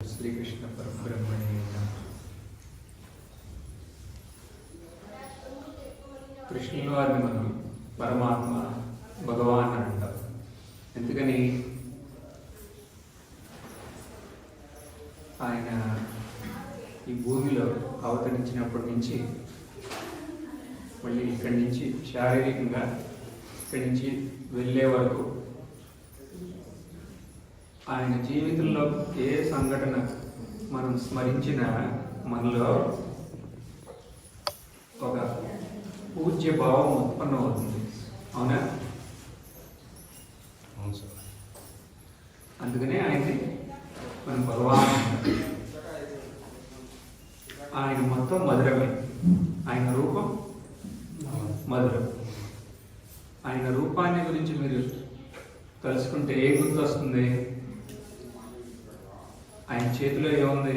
శ్రీకృష్ణ పరబ్రహ్మణే నమః. కృష్ణుల వారిని మనం పరమాత్మ భగవాన్ అని అంటాం ఎందుకని ఆయన ఈ భూమిలో అవతరించినప్పటి నుంచి మళ్ళీ ఇక్కడి నుంచి శారీరకంగా ఇక్కడి నుంచి వెళ్ళే వరకు ఆయన జీవితంలో ఏ సంఘటన మనం స్మరించిన మనలో ఒక పూజ్య భావం ఉత్పన్నమవుతుంది. అవునా? అవును అందుకనే ఆయన్ని మనం భగవాన్. ఆయన మొత్తం మధురమే. ఆయన రూపం. మధురం. ఆయన రూపాన్ని గురించి మీరు తలుసుకుంటే ఏ గుర్తు వస్తుంది ఆయన చేతిలో ఏముంది.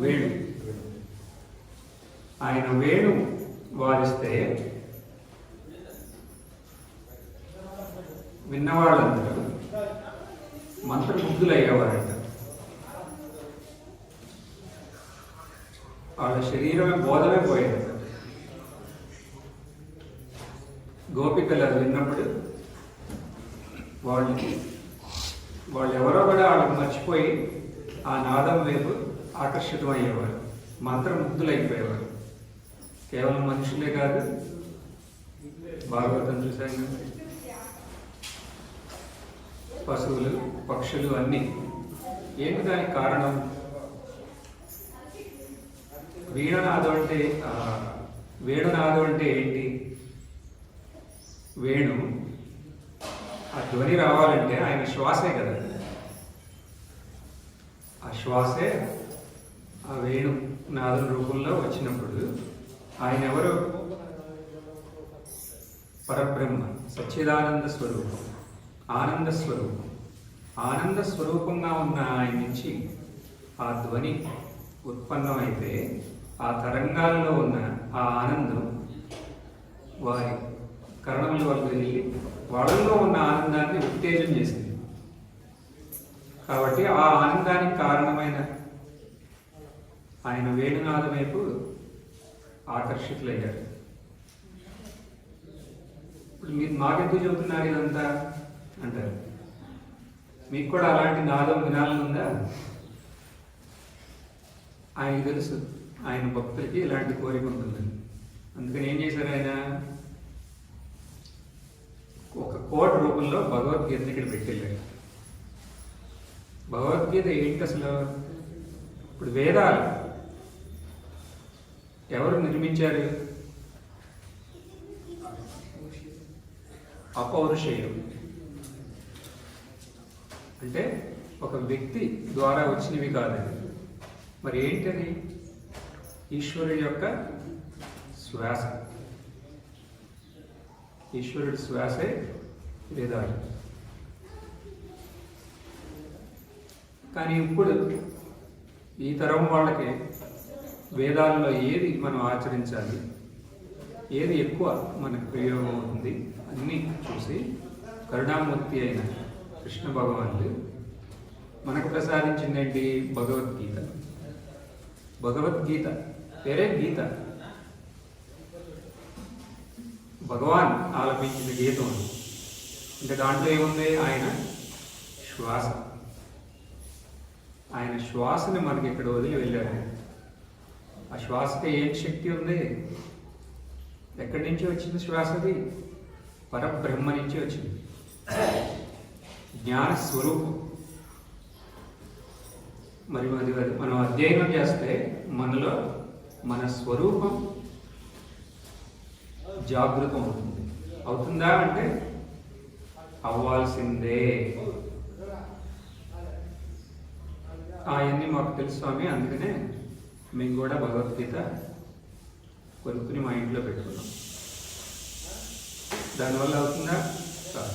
వేణు ఆయన వేణు వారిస్తే విన్నవాళ్ళందరూ మంత్రముగ్ధులు అయ్యేవారంట వాళ్ళ శరీరమే బోధమే పోయేది గోపికలు అది విన్నప్పుడు వాళ్ళు వాళ్ళు ఎవరో కూడా వాళ్ళకి మర్చిపోయి ఆ నాదం వైపు ఆకర్షితమయ్యేవారు. మంత్రముగ్ధులైపోయేవారు. కేవలం మనుషులే కాదు భాగవతం చూశాను పశువులు పక్షులు అన్నీ. ఏంటి దానికి కారణం? వీణనాదం అంటే వేణునాదం అంటే ఏంటి? వేణు ధ్వని రావాలంటే ఆయన శ్వాసే కదా. ఆ శ్వాసే ఆ వేణు నాదం రూపంలో వచ్చినప్పుడు ఆయన ఎవరు? పరబ్రహ్మ సచ్చిదానంద స్వరూపం ఆనంద స్వరూపం. ఆనంద స్వరూపంగా ఉన్న ఆయన నుంచి ఆ ధ్వని ఉత్పన్నమైతే ఆ తరంగాల్లో ఉన్న ఆ ఆనందం వారి కరణముల వల్ల వెళ్ళి వాళ్ళల్లో ఉన్న ఆనందాన్ని ఉత్తేజం చేసింది. కాబట్టి ఆ ఆనందానికి కారణమైన ఆయన వేణునాథ వైపు ఆకర్షితులయ్యారు. ఇప్పుడు మీరు మాకెందుకు చెబుతున్నారు ఇదంతా? అంటారు. మీకు కూడా అలాంటి నాదం వినాలని ఉందా? ఆయనకి తెలుసు. ఆయన భక్తులకి ఇలాంటి కోరిక ఉంటుందని. అందుకని ఏం చేశారు ఆయన? కోడ్ కోట్ రూపంలో భగవద్గీతని ఇక్కడ పెట్టేళ్ళారు భగవద్గీత ఏంటి అసలు? ఇప్పుడు వేదాలు ఎవరు నిర్మించారు? అపౌరుషేయం. అంటే ఒక వ్యక్తి ద్వారా వచ్చినవి కాదు మరి ఏంటది? ఈశ్వరుడి యొక్క శ్వాస. ఈశ్వరుడి శ్వాసే వేదాలు. కానీ ఇప్పుడు ఈ తరం వాళ్ళకి వేదాల్లో ఏది మనం ఆచరించాలి ఏది ఎక్కువ మనకు ప్రయోగం అవుతుంది అన్నీ చూసి కరుణామూర్తి అయిన కృష్ణ భగవానుడు మనకు ప్రసాదించింది ఏంటి భగవద్గీత. భగవద్గీత పేరే గీత. భగవాన్ ఆలపించిన గీతం ఇంకా దాంట్లో ఏముంది? ఆయన శ్వాస. ఆయన శ్వాసని మనకి ఇక్కడ వదిలి వెళ్ళారు ఆ శ్వాసకి ఏం శక్తి ఉంది? ఎక్కడి నుంచి వచ్చింది శ్వాసది పరబ్రహ్మ నుంచి వచ్చింది. జ్ఞాన స్వరూపం. మరి అది అది మనం అధ్యయనం చేస్తే మనలో మన స్వరూపం జాగృతం అవుతుంది. అవుతుందా అంటే అవ్వాల్సిందే. అవన్నీ మాకు తెలుసు స్వామి అందుకనే మేము కూడా భగవద్గీత కొనుక్కుని మా ఇంట్లో పెట్టుకున్నాం. దానివల్ల అవుతుందా? కాదు.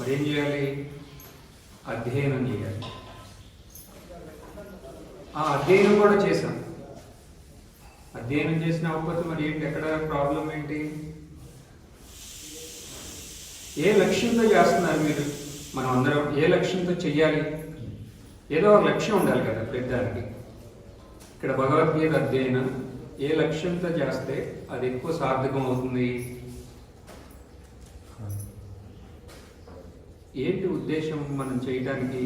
మరి ఏం చేయాలి? అధ్యయనం చేయాలి. ఆ అధ్యయనం కూడా చేశాం. అధ్యయనం చేసిన అవ్వకపోతే మరి ఏంటి? ఎక్కడ ప్రాబ్లం ఏంటి? ఏ లక్ష్యంతో చేస్తున్నారు మీరు? మనం అందరం ఏ లక్ష్యంతో చెయ్యాలి? ఏదో ఒక లక్ష్యం ఉండాలి కదా ప్రతిదానికి. ఇక్కడ భగవద్గీత అధ్యయనం ఏ లక్ష్యంతో చేస్తే అది ఎక్కువ సార్థకం అవుతుంది ఏంటి ఉద్దేశం మనం చేయడానికి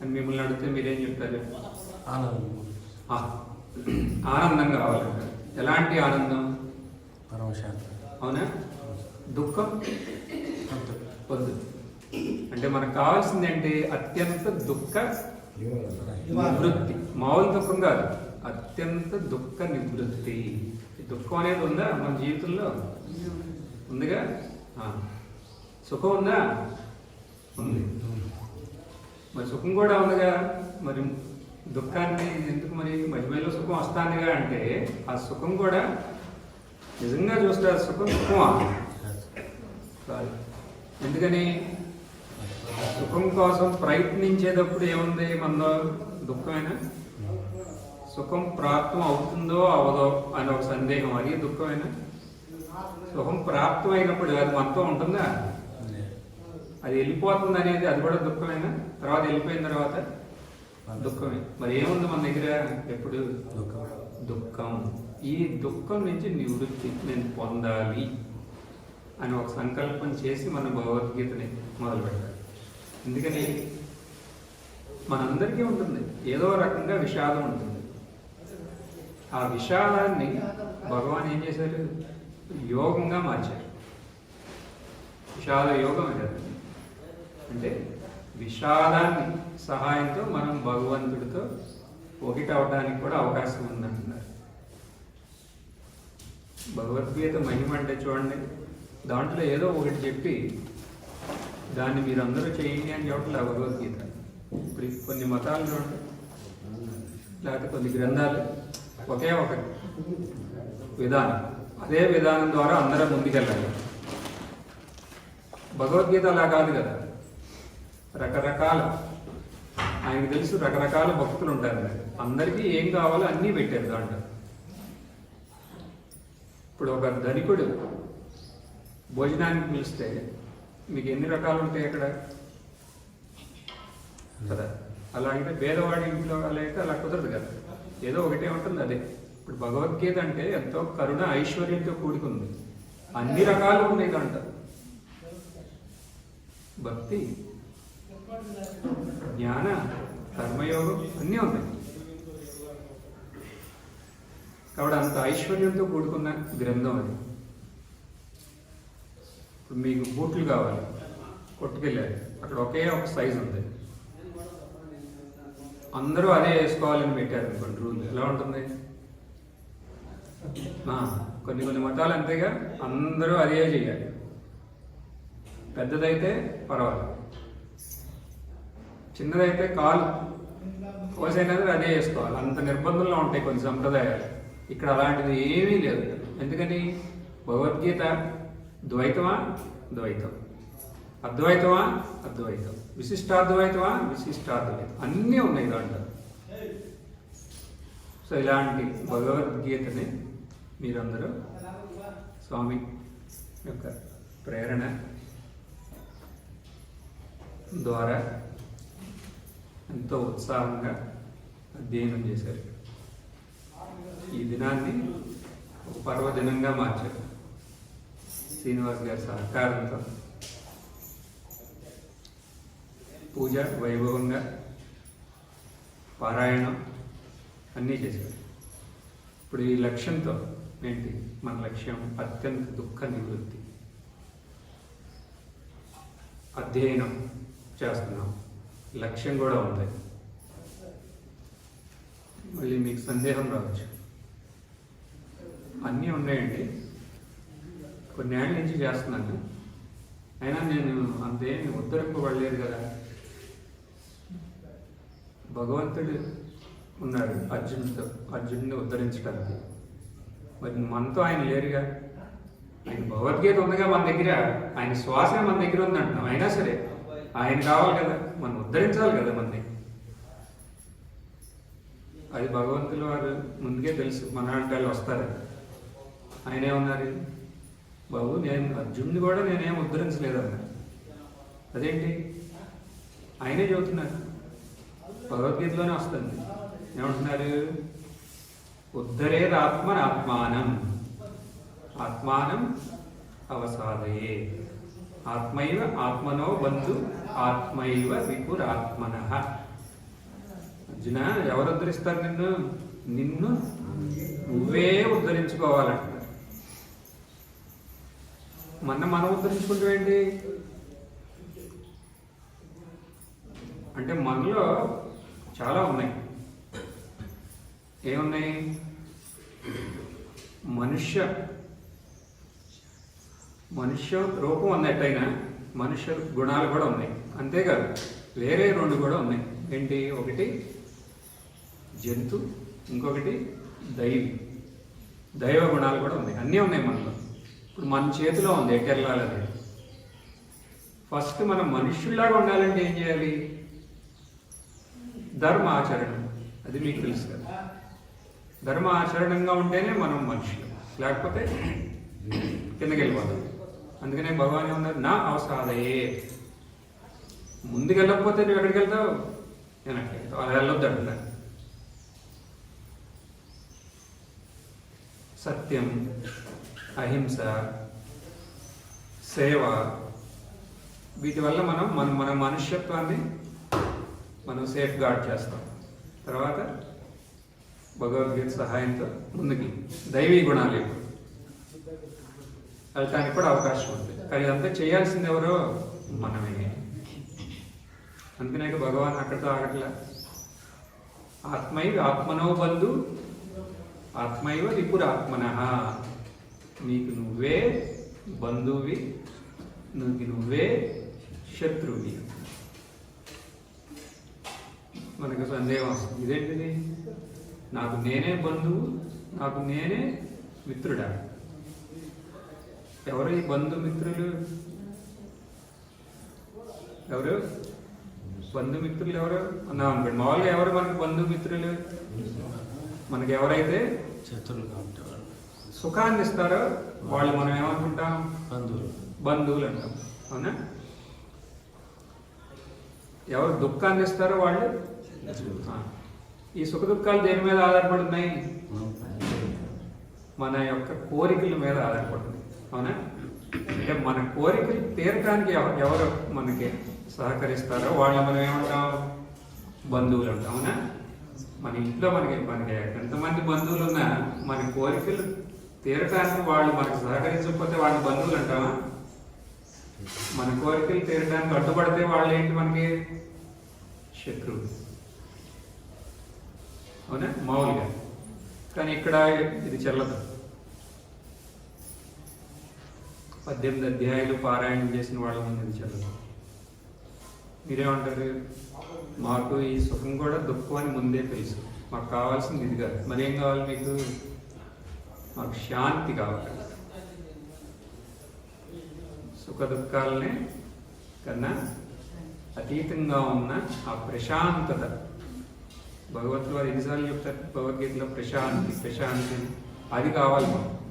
అని మిమ్మల్ని అడిగితే మీరేం చెప్తారు? ఆనందం. కావాలంట ఎలాంటి ఆనందం? అవునా? దుఃఖం అంతే. అంటే మనకు కావాల్సింది ఏంటి? అత్యంత దుఃఖ నివృత్తి. మామూలు దుఃఖం కాదు. అత్యంత దుఃఖ నివృత్తి. దుఃఖం అనేది ఉందా మన జీవితంలో? ఉందిగా? సుఖం ఉందా? ఉంది. మరి సుఖం కూడా ఉందిగా? మరి దుఃఖాన్ని ఎందుకు మరి మధ్య మధ్యలో సుఖం వస్తానుగా అంటే ఆ సుఖం కూడా నిజంగా చూస్తే ఆ సుఖం సుఖమా? కాదు. ఎందుకని? సుఖం కోసం ప్రయత్నించేటప్పుడు ఏముంది? మనలో దుఃఖమేనా? సుఖం ప్రాప్తం అవుతుందో అవదో అని ఒక సందేహం. అది దుఃఖమేనా? సుఖం ప్రాప్తం అయినప్పుడు అది మనతో ఉంటుందా? అది వెళ్ళిపోతుంది అనేది అది కూడా దుఃఖమేనా? తర్వాత వెళ్ళిపోయిన తర్వాత దుఃఖమే. మరి ఏముంది మన దగ్గర? ఎప్పుడు? దుఃఖం. దుఃఖం. ఈ దుఃఖం నుంచి నివృత్తి నేను పొందాలి. అని ఒక సంకల్పం చేసి మన భగవద్గీతని మొదలు పెట్టాలి ఎందుకని? మనందరికీ ఉంటుంది. ఏదో రకంగా విషాదం ఉంటుంది. ఆ విషాదాన్ని భగవాన్ ఏం చేశారు? యోగంగా మార్చారు. విషాద యోగం అంటారు అంటే విషాదాన్ని సహాయంతో మనం భగవంతుడితో ఒకటి అవడానికి కూడా అవకాశం ఉందంటున్నారు. భగవద్గీత మహిమ అంటే చూడండి. దాంట్లో ఏదో ఒకటి చెప్పి దాన్ని మీరందరూ చేయండి అని చెప్పట్లే భగవద్గీత. ఇప్పుడు కొన్ని మతాలు చూడండి. లేకపోతే కొన్ని గ్రంథాలు ఒకే ఒక విధానం. అదే విధానం ద్వారా అందరం ముందుకెళ్ళాలి. భగవద్గీత అలా కాదు కదా. రకరకాల ఆయనకు తెలుసు రకరకాల భక్తులు ఉంటారు అందరికీ ఏం కావాలో అన్నీ పెట్టారు దాంట్లో. ఇప్పుడు ఒక ధనికుడు భోజనానికి పిలిస్తే మీకు ఎన్ని రకాలు ఉంటాయి అక్కడ? కదా? అలా అంటే పేదవాడి ఇంట్లో అలా అయితే అలా కుదరదు కదా. ఏదో ఒకటే ఉంటుంది అదే. ఇప్పుడు భగవద్గీత అంటే ఎంతో కరుణ ఐశ్వర్యంతో కూడుకుంది. అన్ని రకాలు ఉన్నాయి దాంట్లో. భక్తి జ్ఞాన కర్మయోగం అన్నీ ఉన్నాయి. కాబట్టి అంత ఐశ్వర్యంతో కూడుకున్న గ్రంథం అది. ఇప్పుడు మీకు బూట్లు కావాలి. కొట్టుకెళ్ళారు. అక్కడ ఒకే ఒక సైజ్ ఉంది. అందరూ అదే వేసుకోవాలని పెట్టారు అనుకోండి రూల్. ఎలా ఉంటుంది? కొన్ని కొన్ని మతాలు అంతేగా అందరూ అదే చేయాలి పెద్దదైతే పర్వాలేదు. చిన్నదైతే కాలు. కోసైనది అదే వేసుకోవాలి. అంత నిర్బంధంలో ఉంటాయి కొన్ని సంప్రదాయాలు. ఇక్కడ అలాంటిది ఏమీ లేదు. ఎందుకని? భగవద్గీత ద్వైతమా? ద్వైతం. అద్వైతమా? అద్వైతం. విశిష్టాద్వైతమా? విశిష్టాద్వైతం. అన్నీ ఉన్నాయి దాంట్లో. సో ఇలాంటి భగవద్గీతని మీరందరూ స్వామి యొక్క ప్రేరణ ద్వారా ఎంతో ఉత్సాహంగా అధ్యయనం చేశారు. ఈ దినాన్ని పర్వదినంగా మార్చారు. శ్రీనివాస్ గారి సహకారంతో పూజ వైభవంగా పారాయణం అన్నీ చేశారు. ఇప్పుడు ఈ లక్ష్యంతో ఏంటి? మన లక్ష్యం అత్యంత దుఃఖ నివృత్తి. అధ్యయనం చేస్తున్నాం. లక్ష్యం కూడా ఉంది. మళ్ళీ మీకు సందేహం రావచ్చు. అన్నీ ఉన్నాయండి. కొన్ని ఏళ్ళ నుంచి చేస్తున్నాను అయినా నేను అంతేమి ఉద్ధరింపబడలేదు కదా. భగవంతుడు ఉన్నాడు అర్జునుడితో అర్జునుడిని ఉద్ధరించడానికి మరి మనతో ఆయన లేరుగా? ఆయన భగవద్గీత ఉందిగా మన దగ్గర. ఆయన శ్వాసే మన దగ్గర ఉంది అంటున్నాం అయినా సరే ఆయన కావాలి కదా. మనం ఉద్ధరించాలి కదా మనని. అది భగవంతుల వారు ముందుకే తెలుసు. మన వాళ్ళు వస్తారు ఆయనే ఉన్నారు. బాబు నేను అర్జునుని కూడా నేనేం ఉద్ధరించలేదన్నా. అదేంటి? ఆయనే చెబుతున్నారు. భగవద్గీతలోనే వస్తుంది. ఏమంటున్నారు? ఉద్ధరేదాత్మన్ ఆత్మానం. ఆత్మానం అవసాదయే. ఆత్మైవ ఆత్మనో బంధు ఆత్మైవ విపురాత్మన. అర్జున ఎవరు ఉద్ధరిస్తారు నిన్ను? నిన్ను నువ్వే ఉద్ధరించుకోవాలంట. మొన్న మనం ఉద్ధరించుకుంటూ ఏంటి? అంటే మనలో చాలా ఉన్నాయి. ఏమున్నాయి? మనుష్య మనుష్య రూపం ఉన్నట్టయినా మనుష్య గుణాలు కూడా ఉన్నాయి. అంతేకాదు వేరే రెండు కూడా ఉన్నాయి. ఏంటి? ఒకటి జంతు ఇంకొకటి దైవి. దైవ గుణాలు కూడా ఉన్నాయి. అన్నీ ఉన్నాయి మనలో. ఇప్పుడు మన చేతిలో ఉంది ఎటు ఫస్ట్ మనం మనుష్యుల్లాగా ఉండాలంటే ఏం చేయాలి? ధర్మ ఆచరణ. అది మీకు తెలుసు కదా. ధర్మ ఆచరణంగా ఉంటేనే మనం మనుషులు. లేకపోతే కిందకి వెళ్ళిపోతాం. అందుకనే భగవాన్ ఏమన్నారు? నా అవసాదయే. ముందుకు వెళ్ళకపోతే నువ్వు ఎక్కడికి వెళ్తావు? వెనక్కి వెళ్తావు. అలా వెళ్ళొద్దు అంటున్నారు. సత్యం. అహింస సేవ వీటి వల్ల మనం మన మన మనుష్యత్వాన్ని మనం సేఫ్ గార్డ్ చేస్తాం. తర్వాత భగవద్గీత సహాయంతో ముందుకి దైవీ గుణాలు ఇప్పుడు వెళ్ళటానికి కూడా అవకాశం ఉంది. కానీ ఇదంతా చేయాల్సింది ఎవరో మనమే. అందుకనే భగవాన్ అక్కడితో ఆగట్లే. ఆత్మైవ ఆత్మనో బంధు ఆత్మైవ విపురాత్మన నీకు నువ్వే బంధువి నీకు నువ్వే శత్రువి. మనకు సందేహం వస్తుంది. ఇదేంటిది? నాకు నేనే బంధువు నాకు నేనే మిత్రుడా. ఎవరు ఈ బంధుమిత్రులు? ఎవరు? బంధుమిత్రులు ఎవరు? అన్నాం అనుకోండి మామూలుగా ఎవరు మనకు బంధుమిత్రులు? మనకు ఎవరైతే? శత్రులుగా ఉంటారు. సుఖాన్ని ఇస్తారో వాళ్ళు మనం ఏమనుకుంటాం? బంధువులు. బంధువులు అంటాం. అవునా? ఎవరు దుఃఖాన్ని ఇస్తారో వాళ్ళు. ఈ సుఖ దుఃఖాలు దేని మీద ఆధారపడి ఉన్నాయి మన యొక్క కోరికల మీద ఆధారపడుతుంది. అవునా? అంటే మన కోరికలు తీరటానికి ఎవ- ఎవరు మనకి సహకరిస్తారో వాళ్ళ మనం ఏమంటాం? బంధువులు అంటాం. అవునా? మన ఇంట్లో మనకి మనకి ఎంతమంది బంధువులు ఉన్నా మన కోరికలు తీరటానికి వాళ్ళు మనకు సహకరించకపోతే వాళ్ళని బంధువులు అంటామా మన కోరికలు తీరడానికి అడ్డుపడితే వాళ్ళు ఏంటి మనకి? శత్రువు అవునా? మామూలుగా కానీ ఇక్కడ ఇది చెల్లదు. పద్దెనిమిది అధ్యాయులు పారాయణం చేసిన వాళ్ళ ముందు ఇది చెల్లదు. మీరేమంటారు? మాకు ఈ సుఖం కూడా దుఃఖం అని ముందే తెలుసు. మాకు కావాల్సింది ఇది కాదు. మరి ఏం కావాలి మీకు? మాకు శాంతి కావాలి. సుఖ దుఃఖాలనే కన్నా అతీతంగా ఉన్న ఆ ప్రశాంతత. భగవద్గీత వారు ఎన్నిసార్లు చెప్తారు? భగవద్గీతలో ప్రశాంతి ప్రశాంతి. అది కావాలి మాకు.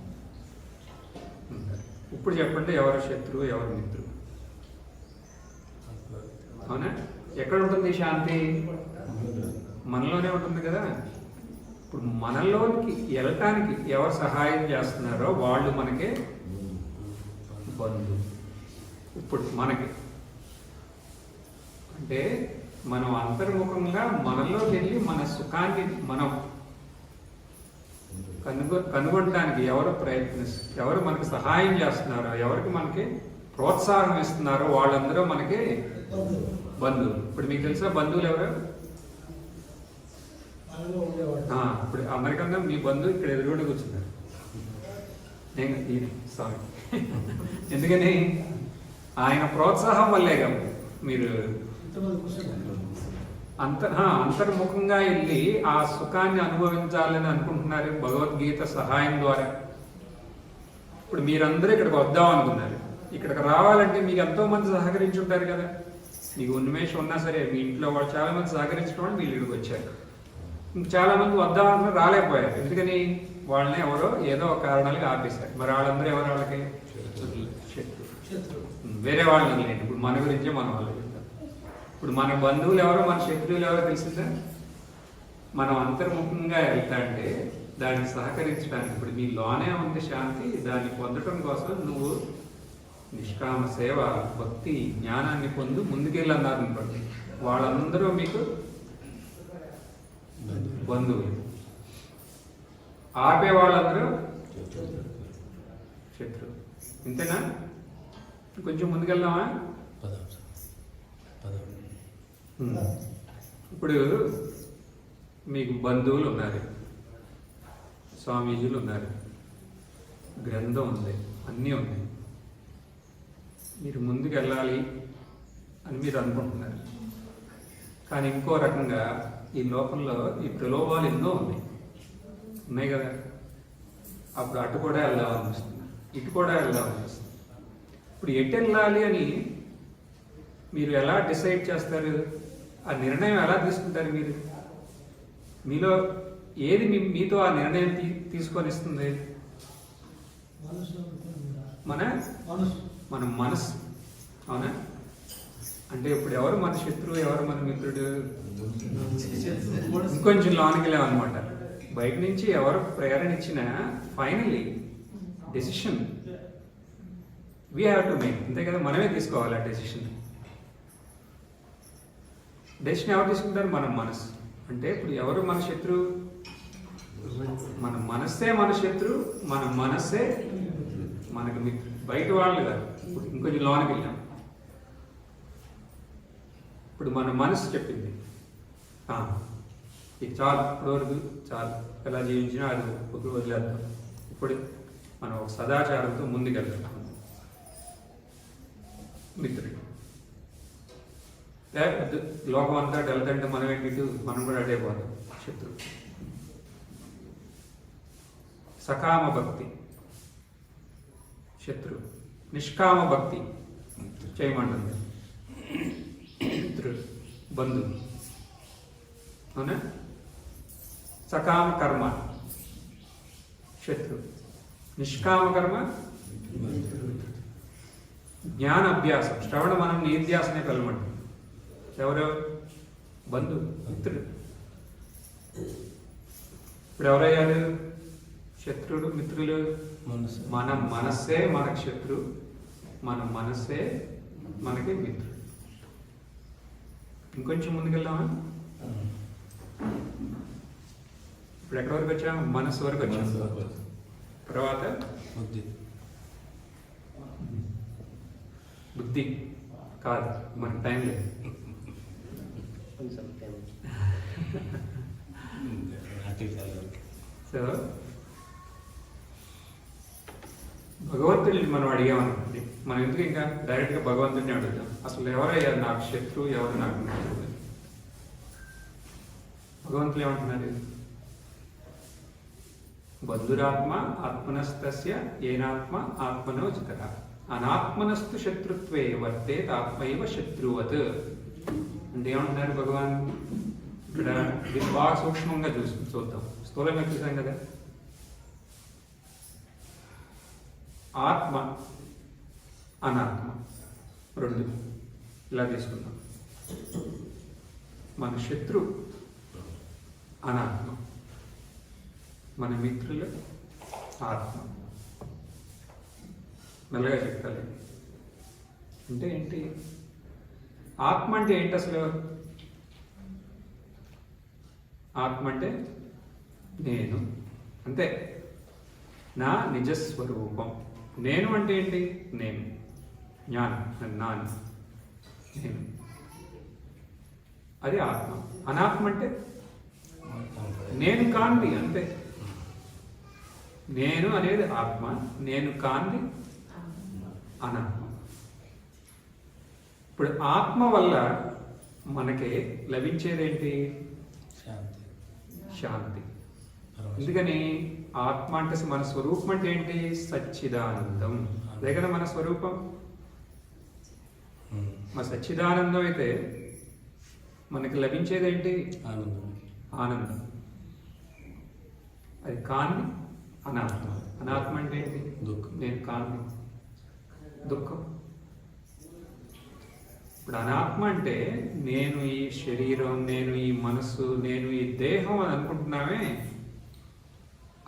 అంటారు. ఇప్పుడు చెప్పండి ఎవరు శత్రువు ఎవరు మిత్రుడు? అవునా? ఎక్కడ ఉంటుంది శాంతి? మనలోనే ఉంటుంది కదా? ఇప్పుడు మనలోనికి వెళ్ళటానికి ఎవరు సహాయం చేస్తున్నారో వాళ్ళు మనకే బంధు ఇప్పుడు మనకి అంటే మనం అంతర్ముఖంగా మనలోకి వెళ్ళి మన సుఖాన్ని మనం కనుగొ కనుగొనడానికి ఎవరు ప్రయత్నిస్తారు ఎవరు మనకి సహాయం చేస్తున్నారో ఎవరికి మనకి ప్రోత్సాహం ఇస్తున్నారో వాళ్ళందరూ మనకి బంధువులు. ఇప్పుడు మీకు తెలుసా బంధువులు ఎవరు? ఇప్పుడు అమెరికన్లో మీ బంధువు ఇక్కడ ఎదురుగుండా కూర్చున్నారు. నేను సారీ ఎందుకని? ఆయన ప్రోత్సాహం వల్లే కదా మీరు అంత ఆ, అంతర్ముఖంగా వెళ్ళి ఆ సుఖాన్ని అనుభవించాలని అనుకుంటున్నారు భగవద్గీత సహాయం ద్వారా. ఇప్పుడు మీరందరూ ఇక్కడికి వద్దాం అనుకున్నారు. ఇక్కడికి రావాలంటే మీకు ఎంతో మంది సహకరించి ఉంటారు కదా. మీకు ఉన్మేషం ఉన్నా సరే మీ ఇంట్లో వాళ్ళు చాలా మంది సహకరించడం వల్ల మీరు ఇక్కడికి వచ్చారు. ఇంక చాలా మంది వద్దాం అనుకుని రాలేకపోయారు. ఎందుకని? వాళ్ళని ఎవరో ఏదో ఒక కారణాలుగా ఆపేశారు. మరి వాళ్ళందరూ ఎవరు వాళ్ళకి? వేరే వాళ్ళని వదిలేయండి. ఇప్పుడు మన గురించే మన వాళ్ళు ఇప్పుడు మన బంధువులు ఎవరో మన శత్రువులు ఎవరో తెలిసిందా? మనం అంతర్ముఖంగా వెళ్తా అంటే దాన్ని సహకరించడానికి ఇప్పుడు మీ లోనే ఉంది శాంతి దాన్ని పొందటం కోసం నువ్వు నిష్కామ సేవ భక్తి జ్ఞానాన్ని పొందు ముందుకెళ్ళన్నారు అనుకోండి వాళ్ళందరూ మీకు బంధువులు ఆపే వాళ్ళందరూ శత్రువు ఇంతేనా కొంచెం ముందుకెళ్దామా? ఇప్పుడు మీకు బంధువులు ఉన్నారు. స్వామీజీలు ఉన్నారు. గ్రంథం ఉంది. అన్నీ ఉన్నాయి. మీరు ముందుకు వెళ్ళాలి అని మీరు అనుకుంటున్నారు. కానీ ఇంకో రకంగా ఈ లోకంలో ఈ ప్రలోభాలు ఎన్నో ఉన్నాయి. ఉన్నాయి కదా. అప్పుడు అటు కూడా వెళ్దామనిపిస్తుంది ఇటు కూడా వెళ్దామనిపిస్తుంది ఇప్పుడు ఎటు వెళ్ళాలి అని మీరు ఎలా డిసైడ్ చేస్తారు? ఆ నిర్ణయం ఎలా తీసుకుంటారు మీరు? మీలో ఏది మీ మీతో ఆ నిర్ణయం తీ తీసుకొని ఇస్తుంది మన? మన మనసు. అవునా? అంటే ఇప్పుడు ఎవరు మన శత్రువు ఎవరు మన మిత్రుడు? ఇంకొంచెం లోనికి లేవన్నమాట. బయట నుంచి ఎవరు ప్రేరణ ఇచ్చినా finally decision we have to make అంతే కదా మనమే తీసుకోవాలి ఆ డెసిషన్ డెసిషన్ ఎవరు తీసుకుంటారు? మన మనసు. అంటే ఇప్పుడు ఎవరు మన శత్రువు మన మనస్సే మన శత్రువు మన మనస్సే మనకు మిత్రుడు బయట వాళ్ళు కాదు ఇంకొంచెం లోనికి వెళ్ళాం. ఇప్పుడు మన మనసు చెప్పింది. "ఆ, ఇది చాలు ఇప్పుడు వరకు? చాలు ఎలా జీవించినా అది ఒక వదిలేద్దాం ఇప్పుడు మనం ఒక సదాచారంతో ముందుకెళ్తాం మిత్రుడు. లేకపోతే లోకం అంతా వెళ్తుంటే మనం ఏంటి మనం కూడా అడే పోతాం. శత్రువు. సకామ భక్తి. శత్రువు. నిష్కామ భక్తి. చేయమంటుంది. మిత్రుడు బంధువు అవునా? సకామ కర్మ. శత్రువు. నిష్కామ కర్మ? జ్ఞాన అభ్యాసం. శ్రవణ మనం నిధ్యాసనే కలమంటుంది ఎవరు? బంధువు మిత్రుడు. ఇప్పుడు ఎవరయ్యారు? శత్రుడు మిత్రులు? మనసు. మన మనస్సే మనకు శత్రు మన మనస్సే మనకి మిత్రుడు. ఇంకొంచెం ముందుకెళ్దామా? ఇప్పుడు ఎక్కడి వరకు వచ్చాం మనస్సు వరకు వచ్చాం తర్వాత? బుద్ధి. బుద్ధి. కాదు మనకు టైం లేదు. అటు ఇటు వెళ్ళాలి. సో భగవంతుడిని మనం అడిగామనుకోండి. మనం ఎందుకు ఇంకా డైరెక్ట్గా భగవంతుడిని అడుగుతాం? అసలు ఎవరయ్యారు నాకు శత్రువు? ఎవరు నాకు భగవంతులు ఏమంటున్నారు? బంధురాత్మ ఆత్మనస్తస్య ఏనాత్మ ఆత్మనో చితర అనాత్మనస్తు శత్రుత్వే వర్తే ఆత్మైవ శత్రువత్. అంటే ఏమంటున్నారు భగవాన్? ఇక్కడ ఇది బాగా సూక్ష్మంగా చూసి చూద్దాం. స్థూలంగా చూసాం కదా. ఆత్మ అనాత్మ. రెండు. ఇలా తీసుకుందాం. మన శత్రు అనాత్మ. మన మిత్రులు ఆత్మ. మెల్లగా చెప్తాలి అంటే ఏంటి? ఆత్మ అంటే ఏంటి అసలు? ఆత్మ అంటే నేను. అంతే. నా నిజస్వరూపం. నేను అంటే ఏంటి? నేను. జ్ఞానం నాను నేను అది ఆత్మ. అనాత్మ అంటే నేను కాంది అంతే. నేను అనేది ఆత్మ నేను కాంది అనాత్మ. ఇప్పుడు ఆత్మ వల్ల మనకి లభించేదేంటి? శాంతి. శాంతి. ఎందుకని? ఆత్మ అంటే మన స్వరూపం అంటే ఏంటి? సచ్చిదానందం. అదే కదా మన స్వరూపం. మా సచ్చిదానందం అయితే మనకి లభించేది ఏంటి ఆనందం. ఆనందం. అది కాని అనాత్మ. అనాత్మ అంటే ఏంటి? దుఃఖం. నేను కాని దుఃఖం. ఇప్పుడు అనాత్మ అంటే నేను ఈ శరీరం నేను ఈ మనస్సు నేను ఈ దేహం అని అనుకుంటున్నామే.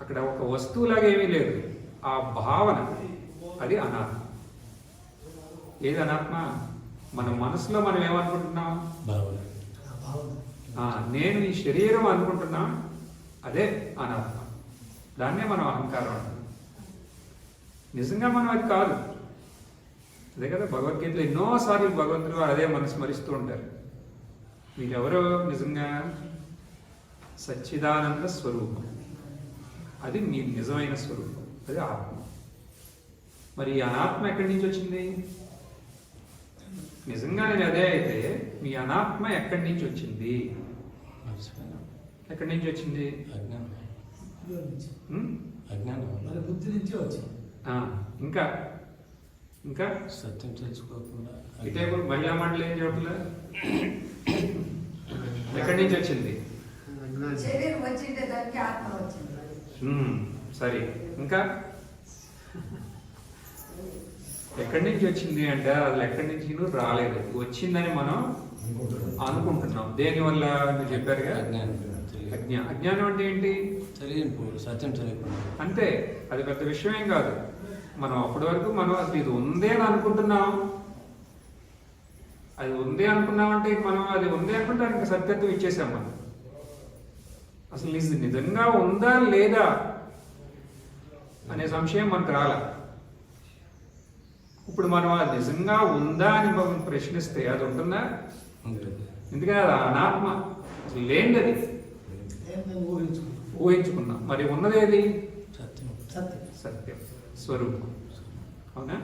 అక్కడ ఒక వస్తువులాగా ఏమీ లేదు. ఆ భావన అది అనాత్మ. ఏది అనాత్మ? మన మనసులో మనం ఏమనుకుంటున్నాం? నేను ఈ శరీరం అనుకుంటున్నా అదే అనాత్మ. దాన్నే మనం అహంకారం అంటున్నాం నిజంగా మనం అది కాదు. అదే కదా భగవద్గీతలో ఎన్నోసార్లు భగవంతుడు అదే మనం స్మరిస్తూ ఉంటారు. మీరెవరో నిజంగా సచ్చిదానంద స్వరూపం. అది మీ నిజమైన స్వరూపం. అది ఆత్మ. మరి ఈ అనాత్మ ఎక్కడి నుంచి వచ్చింది? నిజంగా నేను అదే అయితే మీ అనాత్మ ఎక్కడి నుంచి వచ్చింది? ఎక్కడి నుంచి వచ్చింది? అజ్ఞానం. ఉం? అజ్ఞానం. మరి బుద్ధి నుంచి వచ్చింది. ఆ, ఇంకా? ఇంకా? సత్యం తెలుసుకోకుండా ఈ టైపు మహిళా మండలి ఏం చెప్పలే ఎక్కడి నుంచి వచ్చింది? సరే. ఇంకా? ఎక్కడి నుంచి వచ్చింది అంటే అది ఎక్కడి నుంచి రాలేదు. వచ్చిందని మనం అనుకుంటున్నాం. దేనివల్ల మీరు చెప్పారుగా? అజ్ఞానం. తెలియదు అజ్ఞా అజ్ఞానం అంటే ఏంటి? తెలియని సత్యం తెలియకుండా. అంతే. అది పెద్ద విషయం ఏం కాదు. మనం అప్పటి వరకు మనం అసలు ఇది ఉంది అని అనుకుంటున్నాం. అది ఉంది అనుకున్నామంటే మనం అది ఉంది అనుకుంటే ఇంకా సత్యత్వం ఇచ్చేసాం మనం. అసలు ఇది నిజంగా ఉందా లేదా అనే సంశయం మనకు రాల. ఇప్పుడు మనం అది నిజంగా ఉందా అని మనం ప్రశ్నిస్తే అది ఉంటుందా? ఎందుకంటే అది అనాత్మ. లేనిది అది ఊహించుకున్నాం ఊహించుకున్నాం. మరి ఉన్నది ఏది? సత్యం. సత్యం. సత్యం. స్వరూపం. అవునా?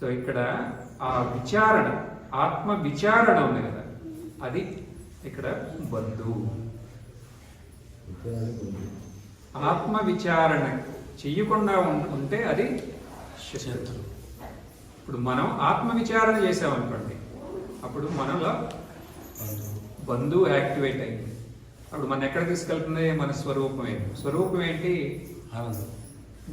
సో ఇక్కడ ఆ విచారణ ఆత్మ విచారణ ఉంది కదా. అది ఇక్కడ బంధువు. ఆత్మ విచారణ చెయ్యకుండా ఉంటే అది శత్రు. ఇప్పుడు మనం ఆత్మ విచారణ చేసామనుకోండి అప్పుడు మనలో బంధువు బంధువు యాక్టివేట్ అయింది. అప్పుడు మన ఎక్కడ తీసుకెళ్తుంది? మన స్వరూపం ఏంటి స్వరూపం ఏంటి? ఆనందం.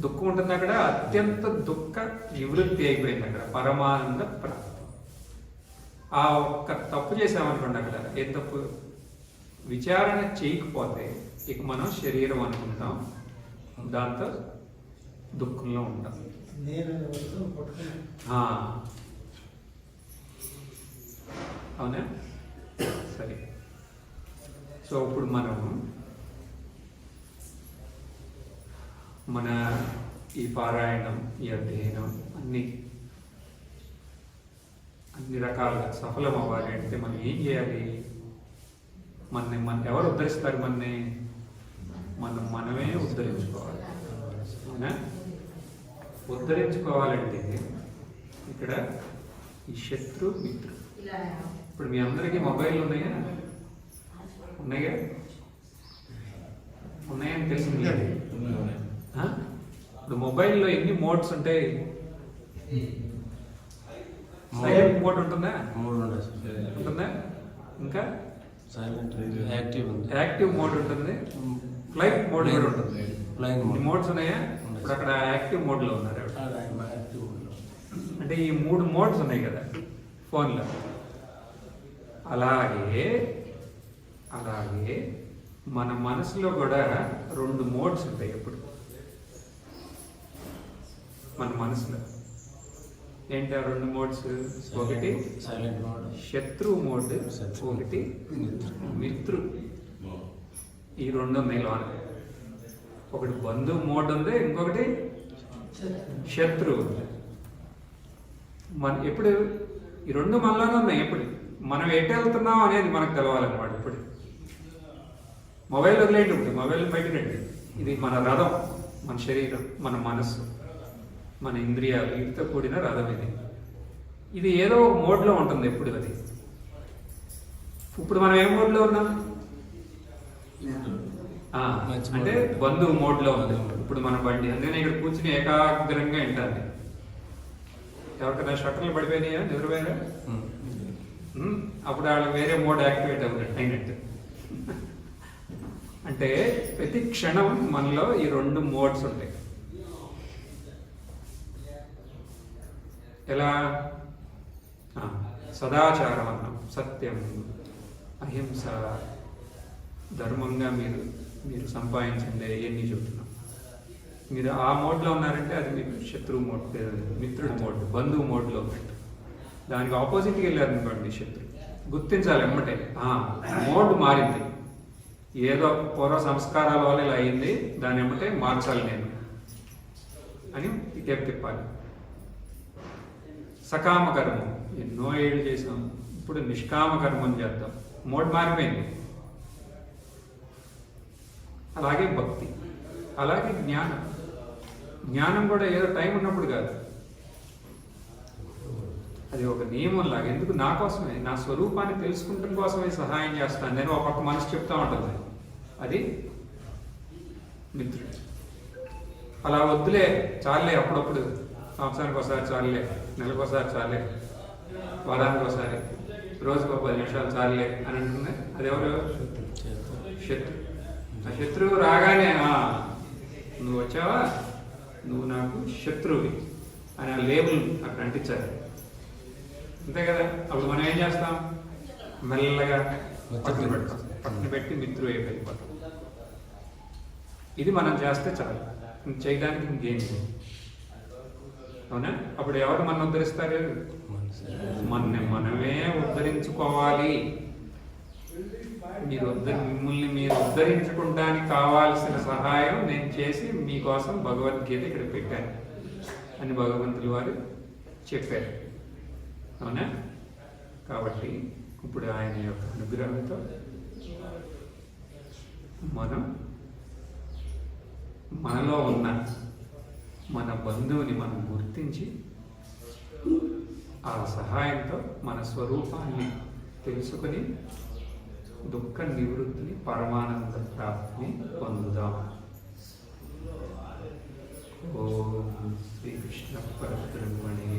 దుఃఖం ఉంటుంది అక్కడ అత్యంత దుఃఖ నివృత్తి అయిపోయింది అక్కడ పరమానంద ప్రాప్తి. ఆ ఒక్క తప్పు చేసామనుకోండి అక్కడ ఏ తప్పు? విచారణ చేయకపోతే ఇక మనం శరీరం అనుకుంటాం దాంతో దుఃఖంలో ఉంటాం. నేను అవునా? సరే. సో ఇప్పుడు మనం మన ఈ పారాయణం ఈ అధ్యయనం అన్ని అన్ని రకాలుగా సఫలం అవ్వాలి అంటే మనం ఏం చేయాలి? మనని మన ఎవరు ఉద్ధరిస్తారు మనని? మనం మనమే ఉద్ధరించుకోవాలి. అవునా? ఉద్ధరించుకోవాలంటే ఇక్కడ ఈ శత్రు మిత్రు. ఇప్పుడు మీ అందరికీ మొబైల్ ఉన్నాయా? ఉన్నాయా? ఉన్నాయని తెలిసింది? ఇప్పుడు మొబైల్లో ఎన్ని మోడ్స్ ఉంటాయి? సైలెంట్ మోడ్ ఉంటుందా? మూడు ఉంటుందా? ఇంకా? సైలెంట్ యాక్టివ్ యాక్టివ్ మోడ్ ఉంటుంది. ఫ్లైట్ మోడ్ కూడా ఉంటుంది. మోడ్. మోడ్స్ ఉన్నాయా? ఇప్పుడు అక్కడ యాక్టివ్ మోడ్లో ఉన్నారు. అంటే ఈ మూడు మోడ్స్ ఉన్నాయి కదా ఫోన్లో. అలాగే అలాగే మన మనసులో కూడా రెండు మోడ్స్ ఉంటాయి ఎప్పుడు. మన మనసులో. ఏంటి ఆ రెండు మోడ్స్? ఒకటి సైలెంట్ మోడ్. శత్రు మోడ్. ఒకటి మిత్రు. మిత్రు. ఈ రెండు ఉన్నాయి లోన. ఒకటి బంధువు మోడ్ ఉంది ఇంకొకటి శత్రువు మన ఎప్పుడు ఈ రెండు మనలోనే ఉన్నాయి ఎప్పుడు మనం ఎటు వెళ్తున్నాం అనేది మనకు తెలవాలన్నమాట ఇప్పుడు. మొబైల్ వదిలేండి ఇప్పుడు మొబైల్ బయట రండి. ఇది మన రథం మన శరీరం మన మనస్సు మన ఇంద్రియాలు వీటితో కూడిన రథం ఇది. ఇది ఏదో ఒక మోడ్లో ఉంటుంది ఎప్పుడు అది. ఇప్పుడు మనం ఏ మోడ్లో ఉన్నాం? అంటే మోడ్. బంధువు మోడ్లో ఉంది. ఇప్పుడు మన బండి. అందుకని ఇక్కడ కూర్చుని ఏకాగ్రంగా వింటాను. ఎవరికైనా షట్టర్లు పడిపోయినాయా? నిద్రపోయారా ఉమ్, అప్పుడు వాళ్ళు వేరే మోడ్ యాక్టివేట్ అవుతుంది అయినట్టు. అంటే ప్రతి క్షణం మనలో ఈ రెండు మోడ్స్ ఉంటాయి. ఎలా? సదాచారం అన్నాం సత్యం అహింస ధర్మంగా మీరు మీరు సంపాదించండి అవన్నీ చెబుతున్నాం మీరు ఆ మోడ్లో ఉన్నారంటే అది మీకు శత్రువు మోడ్ మిత్రుడు మోడ్ బంధువు మోడ్లో ఉన్నట్టు. దానికి ఆపోజిట్కి వెళ్ళారనుకోండి శత్రువు గుర్తించాలి ఎమ్మటే. మోడ్ మారింది. ఏదో పూర్వ సంస్కారాల వల్ల ఇలా అయింది దాని ఎమ్మటే మార్చాలి నేను అని తిప్పి తిప్పాలి. సకామ కర్మం ఎన్నో ఏళ్ళు చేసాం. ఇప్పుడు నిష్కామ కర్మం చేద్దాం. మోడ్ మారిపోయింది. అలాగే భక్తి అలాగే జ్ఞానం. జ్ఞానం కూడా ఏదో టైం ఉన్నప్పుడు కాదు. అది ఒక నియమం లాగా. ఎందుకు? నా కోసమే. నా స్వరూపాన్ని తెలుసుకుంటం కోసమే సహాయం చేస్తాను. నేను ఒక పక్క మనసు చెప్తా ఉంటుంది. అది మిత్రుడు. అలా వద్దులే చాలే అప్పుడప్పుడు. సంవత్సరానికి ఒకసారి చాలే నెలకు ఒకసారి చాలే వారానికి ఒకసారి రోజుకు ఒక పది నిమిషాలు చాలే అని అంటుంది అది శత్రు. ఆ శత్రువు రాగానే "ఆ, నువ్వు వచ్చావా? నువ్వు నాకు శత్రువువి అని ఆ లేబుల్ అక్కడ అంటించారు. అంతే కదా? అప్పుడు మనం ఏం చేస్తాం? మెల్లగా పక్కన పెడతాం. పక్కన పెట్టి మిత్రుడు అయిపోతాం ఇది మనం చేస్తే చాలు. చేయడానికి ఇంకేం లేదు. అవునా? అప్పుడు ఎవరు మనం ఉద్ధరిస్తారు? మన మనమే ఉద్ధరించుకోవాలి. మీరు మిమ్మల్ని మీరు ఉద్ధరించుకోవడానికి కావాల్సిన సహాయం నేను చేసి మీకోసం భగవద్గీత ఇక్కడ పెట్టాను అని భగవంతులు వారు చెప్పారు. అవునా? కాబట్టి ఇప్పుడు ఆయన యొక్క అనుగ్రహంతో మనం మనలో ఉన్న మన బంధువుని మనం గుర్తించి ఆ సహాయంతో మన స్వరూపాన్ని తెలుసుకొని దుఃఖ నివృత్తిని పరమానంద ప్రాప్తిని పొందుదాం. ఓం శ్రీకృష్ణ పరబ్రహ్మణే